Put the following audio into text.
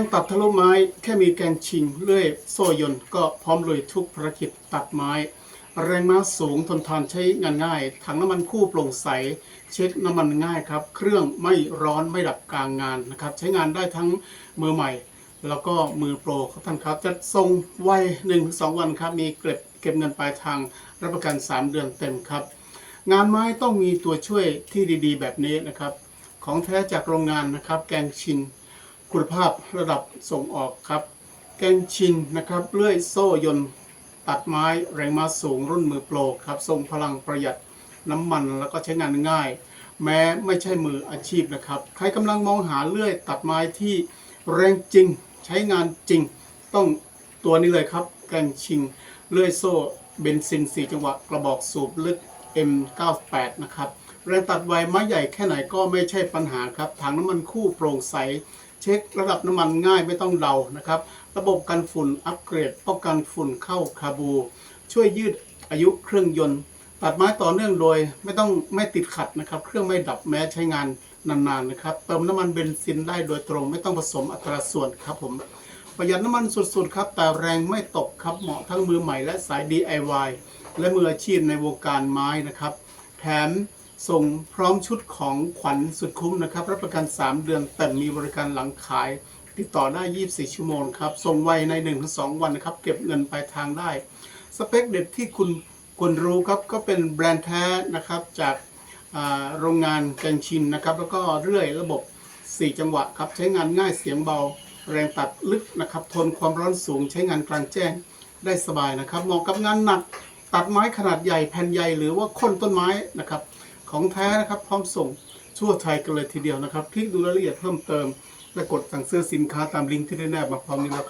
งตัดทะลุไม้แค่มีแกงชิงเลื่อยโซ่ยนก็พร้อมลุยทุกภารกิจตัดไม้ แรงม้าสูงทนทานใช้งานง่ายถังน้ำมันคู่โปร่งใส เช็คน้ำมันง่ายครับ เครื่องไม่ร้อนไม่ดับกลางงานนะครับ ใช้งานได้ทั้งมือใหม่ แล้วก็มือโปรครับท่านครับ จะส่งไวหนึ่งสองวันครับ มีเก็บเก็บเงินปลายทางรับประกัน 3 เดือนเต็มครับ งานไม้ต้องมีตัวช่วยที่ดีๆ แบบนี้นะครับ ของแท้จากโรงงานนะครับ แกงชิน คุณภาพระดับส่งออกครับ แกงชินนะครับเลื่อยโซ่ยนต์ตัดไม้แรงม้าสูงรุ่นมือโปรครับทรงพลังประหยัดน้ำมันแล้วก็ใช้งานง่าย แม้ไม่ใช่มืออาชีพนะครับ ใครกำลังมองหาเลื่อยตัดไม้ที่แรงจริงใช้งานจริง ต้องตัวนี้เลยครับ แกงชิงเลื่อยโซ่เบนซิน 4 จังหวะกระบอกสูบลึก M98 นะครับ แรงตัดไวไม้ใหญ่แค่ไหนก็ไม่ใช่ปัญหาครับถังน้ำมันคู่โปร่งใส เช็คระดับน้ำมันง่ายไม่ต้องเดานะครับ ระบบกันฝุ่นอัปเกรดป้องกันฝุ่นเข้าคาบู ช่วยยืดอายุเครื่องยนต์ ตัดไม้ต่อเนื่องโดยไม่ต้องไม่ติดขัดนะครับ เครื่องไม่ดับแม้ใช้งานนานๆนะครับ เติมน้ำมันเบนซินได้โดยตรง ไม่ต้องผสมอัตราส่วนครับผมประหยัดน้ำมันสุดๆครับ แต่แรงไม่ตกครับเหมาะทั้งมือใหม่และสาย DIY และมืออาชีพในวงการไม้นะครับ แถม ส่งพร้อมชุดของขวัญสุดคุ้มนะครับ รับประกัน 3 เดือนแต่มีบริการหลังขาย ติดต่อได้ 24 ชั่วโมงครับ ส่งไวใน 1-2 วันนะครับ เก็บเงินปลายทางได้ สเปคเด็ดที่คุณควรรู้ครับ ก็เป็นแบรนด์แท้นะครับจากโรงงานแกงชินนะครับ แล้วก็เรื่อยระบบ 4 จังหวะครับ ใช้งานง่ายเสียงเบา แรงตัดลึกนะครับ ทนความร้อนสูง ใช้งานกลางแจ้งได้สบายนะครับเหมาะกับงานหนัก ตัดไม้ขนาดใหญ่แผ่นใหญ่หรือว่าค่นต้นไม้นะครับ ของแท้นะครับพร้อมส่งทั่วไทยกันเลยทีเดียวนะครับ คลิกดูรายละเอียดเพิ่มเติมและกดสั่งซื้อสินค้าตามลิงก์ที่ได้แนบมาพร้อมนี้แล้วครับ